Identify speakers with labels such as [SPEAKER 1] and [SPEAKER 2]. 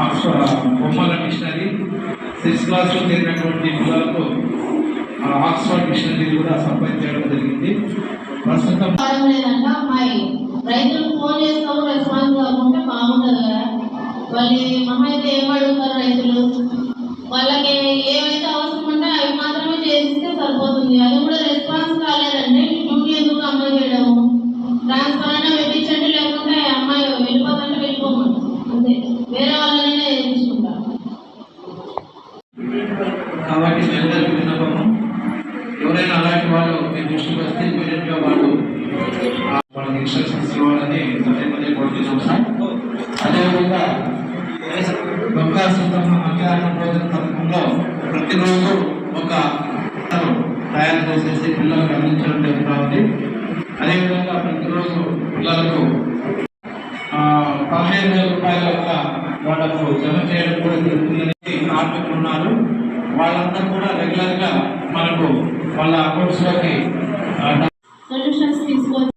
[SPEAKER 1] Oxford బొమ్మల machinery sixth క్లాస్లో చేరినటువంటి పిల్లలకు ఆక్స్ఫర్డ్ మిషనరీ కూడా సప్లై చేయడం జరిగింది. ప్రస్తుతం
[SPEAKER 2] రైతులు ఫోన్ చేస్తాము రెస్పాన్స్ కాకుండా బాగుంటుంది కదా. వాళ్ళు మహా అయితే ఏం అడుగుతారు రైతులు? వాళ్ళకి ఏమైతే అవసరం ఉంటే అవి మాత్రమే చేసిస్తే సరిపోతుంది. అది కూడా రెస్పాన్స్ కాలేదంటే డ్యూటీ ఎందుకు అమలు చేయడము ట్రాన్స్ఫర్ అయినా పెట్టించండి లేకుంటే అమ్మాయి వెళ్ళిపోతుంటే వెళ్ళిపోమండి అంతే. వేరే
[SPEAKER 1] కాబట్టి మీ విన్నపము ఎవరైనా అలాంటి వాళ్ళు మీ దృష్టికి వస్తే ఇమీడియట్గా వాళ్ళు వాళ్ళకి ఇన్స్ట్రక్షన్స్ ఇవ్వాలని పదే పదే కోరుతున్నాం సార్ అదేవిధంగా గంగా సుతమ్మ మధ్యాహ్న భోజన పథకంలో ప్రతిరోజు ఒక తయారు చేసేసి పిల్లలకు అందించడం జరుగుతూ ఉంది. అదేవిధంగా ప్రతిరోజు పిల్లలకు పదిహేను వేల రూపాయల వల్ల వాళ్ళకు జమ చేయడం కూడా జరుగుతుంది. వాళ్ళందరూ కూడా రెగ్యులర్గా మనకు వాళ్ళ అకౌంట్స్లోకి